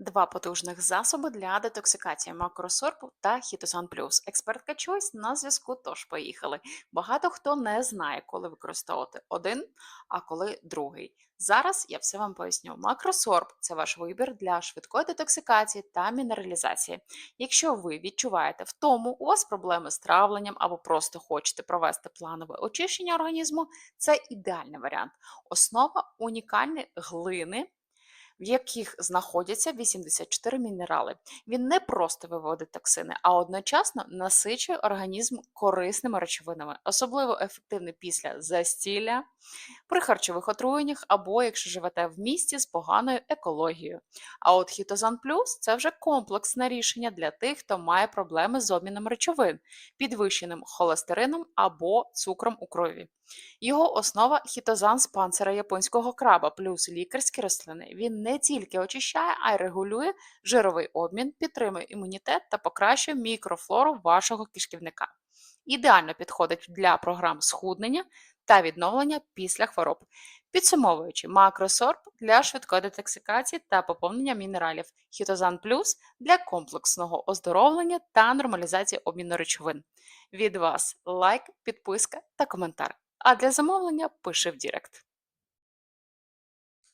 Два потужних засоби для детоксикації макросорбу та Хітосан Плюс. Експертка Choice на зв'язку, тож поїхали. Багато хто не знає, коли використовувати один, а коли другий. Зараз я все вам поясню. Макросорб це ваш вибір для швидкої детоксикації та мінералізації. Якщо ви відчуваєте втому, у вас проблеми з травленням або просто хочете провести планове очищення організму, це ідеальний варіант. Основа унікальні глини в яких знаходяться 84 мінерали. Він не просто виводить токсини, а одночасно насичує організм корисними речовинами, особливо ефективний після застілля, при харчових отруєннях або якщо живете в місті з поганою екологією. А от Хітозан Плюс це вже комплексне рішення для тих, хто має проблеми з обміном речовин, підвищеним холестерином або цукром у крові. Його основа хітозан з панцира японського краба плюс лікарські рослини. Він не тільки очищає, а й регулює жировий обмін, підтримує імунітет та покращує мікрофлору вашого кишківника. Ідеально підходить для програм схуднення та відновлення після хвороб. Підсумовуючи, макросорб для швидкої детоксикації та поповнення мінералів, хітозан плюс для комплексного оздоровлення та нормалізації обміну речовин. Від вас лайк, підписка та коментар. А для замовлення пиши в Дірект.